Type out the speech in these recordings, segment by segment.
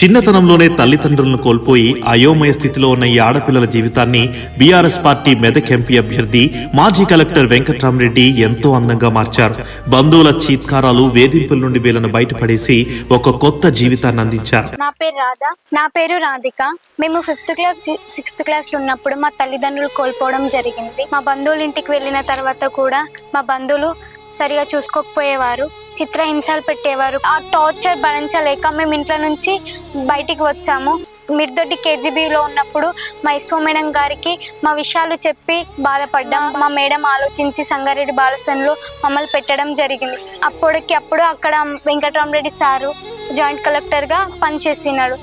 చిన్నతనంలోనే తల్లిదండ్రులను కోల్పోయి అయోమయ స్థితిలో ఉన్న ఈ ఆడపిల్లల జీవితాన్ని బీఆర్ఎస్ పార్టీ మెదక్ ఎంపీ అభ్యర్థి మాజీ కలెక్టర్ వెంకట్రామరెడ్డి ఎంతో అందంగా మార్చారు. బంధువుల చీత్కారాలు వేధింపుల నుండి వీళ్ళను బయటపడేసి ఒక కొత్త జీవితాన్ని అందించారు. నా పేరు రాధా. నా పేరు రాధిక. మేము ఫిఫ్త్ క్లాస్ సిక్స్త్ క్లాస్లో ఉన్నప్పుడు మా తల్లిదండ్రులు కోల్పోవడం జరిగింది. మా బంధువుల ఇంటికి వెళ్ళిన తర్వాత కూడా మా బంధువులు సరిగా చూసుకోకపోయేవారు. చిత్రహింసలు పెట్టేవారు. ఆ టార్చర్ భరించలేక మేము ఇంట్లో నుంచి బయటికి వచ్చాము. మిర్దొడ్డి కేజీబీలో ఉన్నప్పుడు మా ఇస్వో మేడం గారికి మా విషయాలు చెప్పి బాధపడ్డాం. మా మేడం ఆలోచించి సంగారెడ్డి బాలసన్లో మమ్మల్ని పెట్టడం జరిగింది. అప్పటికి అప్పుడు అక్కడ వెంకటరామరెడ్డి సారు జాయింట్ కలెక్టర్గా పనిచేసినాడు.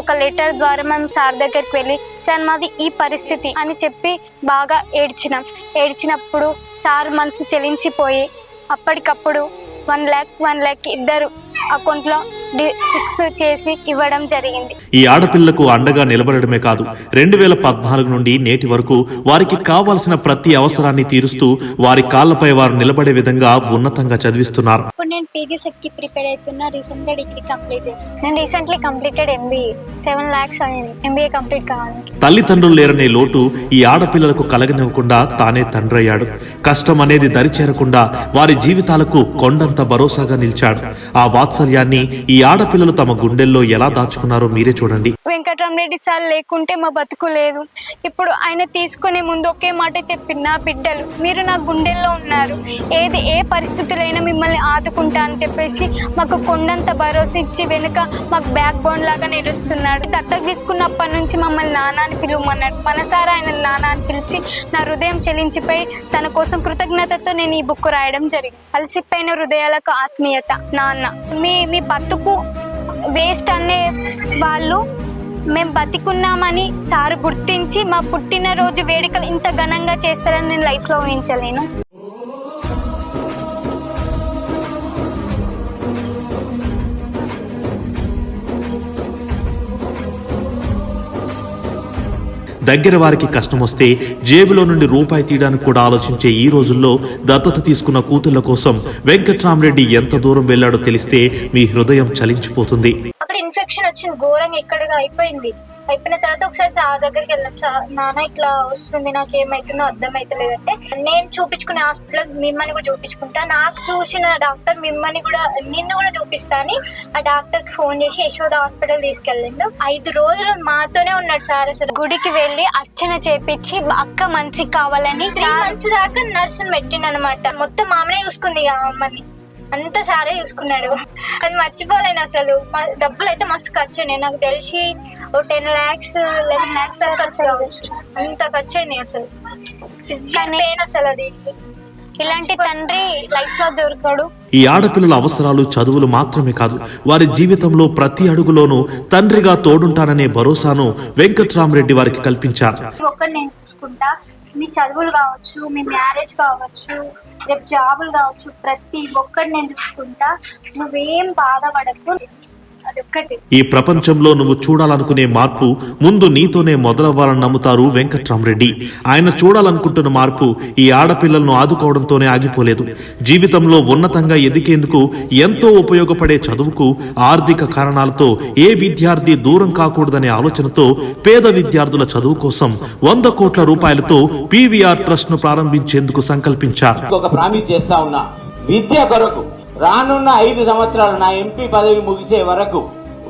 ఒక లెటర్ ద్వారా మేము సార్ దగ్గరికి వెళ్ళి సార్ మాది ఈ పరిస్థితి అని చెప్పి బాగా ఏడ్చినాం. ఏడ్చినప్పుడు సార్ మనసు చెలించిపోయి అప్పటికప్పుడు వన్ ల్యాక్ వన్ ల్యాక్ ఇద్దరు అకౌంట్లో ఫిక్స్ చేసి ఇవ్వడం జరిగింది. ఈ ఆడపిల్లకు అండగా నిలబడమే కాదు రెండు వేల పద్నాలుగు నుండి నేటి వరకు వారికి కావాల్సిన ప్రతి అవసరాన్ని తీరుస్తూ వారి కాళ్ళపై వారు నిలబడే విధంగా ఉన్నతంగా చదివిస్తున్నారు. ఇప్పుడు నేను పీజీ సెట్కి ప్రిపేర్ అవుతున్నా రీసెంట్గా డిగ్రీ కంప్లీట్ చేస్తాను నేను recently completed MBA seven lakhs అయింది ఎంబీఏ కంప్లీట్ కావాలి. తల్లిదండ్రులు లేరనే లోటు ఈ ఆడపిల్లలకు కలగనివ్వకుండా తానే తండ్రయ్యాడు. కష్టం అనేది దరిచేరకుండా వారి జీవితాలకు కొండంత భరోసాగా నిలిచాడు. ఆ వాత్సల్యాన్ని ఈ ఆడపిల్లలు తమ గుండెల్లో ఎలా దాచుకున్నారో మీరే చూడండి. వెంకటరామరెడ్డి సార్ లేకుంటే మా బతుకు లేదు. ఇప్పుడు ఆయన తీసుకునే ముందు ఒకే మాట చెప్పి నా బిడ్డలు మీరు నా గుండెల్లో ఉన్నారు. ఏది ఏ పరిస్థితులైనా మిమ్మల్ని ఆదుకుంటా అని చెప్పేసి మాకు కొండంత భరోసా ఇచ్చి వెనుక మాకు బ్యాక్ బోన్ లాగా నిలుస్తున్నాడు. దత్తకు తీసుకున్నప్పటి నుంచి మమ్మల్ని నాన్న అని పిలువమన్నాడు. మనసారా ఆయన నాన్న అని పిలిచి నా హృదయం చెలించిపోయి తన కోసం కృతజ్ఞతతో నేను ఈ బుక్ రాయడం జరిగింది. అలసిపోయిన హృదయాలకు ఆత్మీయత. నాన్న మీ మీ బతుకు వేస్ట్ అనే వాళ్ళు మేము బతికున్నామని సార్ గుర్తించి మా పుట్టినరోజు వేడుకలు ఇంత ఘనంగా చేస్తారని నేను లైఫ్లో ఊహించలేను. దగ్గర వారికి కష్టం వస్తే జేబులో నుండి రూపాయి తీయడానికి కూడా ఆలోచించే ఈ రోజుల్లో దత్తత తీసుకున్న కూతుళ్ళ కోసం వెంకట్రామరెడ్డి ఎంత దూరం వెళ్ళాడో తెలిస్తే మీ హృదయం చలించిపోతుంది. అక్కడ ఇన్ఫెక్షన్ వచ్చింది ఘోరంగా ఇక్కడగా అయిపోయింది. అయిపోయిన తర్వాత ఒకసారి సార్ దగ్గరికి వెళ్ళాం సార్ నాన్న ఇట్లా వస్తుంది నాకు ఏమైతుందో అర్థం అవుతలేదంటే నేను చూపించుకునే హాస్పిటల్ మిమ్మల్ని కూడా చూపించుకుంటా. నాకు చూసిన డాక్టర్ మిమ్మల్ని కూడా నిన్ను కూడా చూపిస్తా అని ఆ డాక్టర్కి ఫోన్ చేసి యశోద హాస్పిటల్ తీసుకెళ్ళిండు. ఐదు రోజులు మాతోనే ఉన్నాడు సార్ అసలు. గుడికి వెళ్ళి అర్చన చేపించి అక్క మంచి కావాలని త్రీ మంత్స్ దాకా నర్సుని పెట్టిండు అనమాట మొత్తం మామనే చూసుకుంది అమ్మని. అంత సారే చూసుకున్నాడు. అది మర్చిపోలేను అసలు. డబ్బులు అయితే మస్తు ఖర్చు అయినాయి నాకు తెలిసి ఓ టెన్ ల్యాక్స్ లెవెన్ ల్యాక్స్ దాకా ఖర్చు కావచ్చు. అంత ఖర్చు అయినాయి అసలు పెయిన్ అసలు అది. ఇలాంటి తండ్రి లైఫ్లో దొరకడు. ఈ ఆడపిల్లల అవసరాలు చదువులు మాత్రమే కాదు వారి జీవితంలో ప్రతి అడుగులోనూ తండ్రిగా తోడుంటాననే భరోసాను వెంకట్రామరెడ్డి వారికి కల్పించారు. మీ చదువులు కావచ్చు మీ మ్యారేజ్ కావచ్చు రేపు జాబులు కావచ్చు ప్రతి ఒక్కటి నేను చూసుకుంటా. నువ్వేం బాధపడకు. ఈ ప్రపంచంలో నువ్వు చూడాలనుకునే మార్పు ముందు నీతోనే మొదలవ్వాలని నమ్ముతారు వెంకట్రామరెడ్డి. ఆయన చూడాలనుకుంటున్న మార్పు ఈ ఆడపిల్లలను ఆదుకోవడంతోనే ఆగిపోలేదు. జీవితంలో ఉన్నతంగా ఎదిగేందుకు ఎంతో ఉపయోగపడే చదువుకు ఆర్థిక కారణాలతో ఏ విద్యార్థి దూరం కాకూడదనే ఆలోచనతో పేద విద్యార్థుల చదువు కోసం వంద కోట్ల రూపాయలతో పీవీఆర్ ట్రస్ట్ను ప్రారంభించేందుకు సంకల్పించారు. ఒక ప్రామిస్ చేస్తా ఉన్నా. విద్య కొరకు రానున్న ఐదు సంవత్సరాలు నా ఎంపీ పదవి ముగిసే వరకు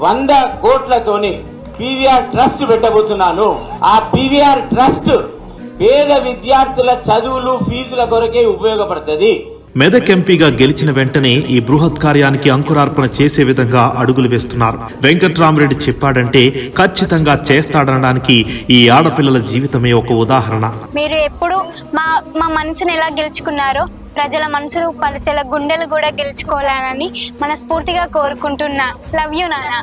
వంద కోట్లతోని పీవీఆర్ ట్రస్ట్ పెట్టబోతున్నాను. ఆ పీవీఆర్ ట్రస్ట్ పేద విద్యార్థుల చదువులు ఫీజుల కొరకే ఉపయోగపడుతుంది. మెదక్ ఎంపీగా గెలిచిన వెంటనే ఈ బృహత్ కార్యానికి అంకురార్పణ చేసే విధంగా అడుగులు వేస్తున్నారు. వెంకట్రామరెడ్డి చెప్పాడంటే ఖచ్చితంగా చేస్తాడనడానికి ఈ ఆడపిల్లల జీవితమే ఒక ఉదాహరణ. మీరు ఎప్పుడు మా మా మనసుని ఎలా గెలుచుకున్నారో ప్రజల మనసులు పరచల గుండెలు కూడా గెలుచుకోవాలని మనస్ఫూర్తిగా కోరుకుంటున్నా. లవ్ యూ నానా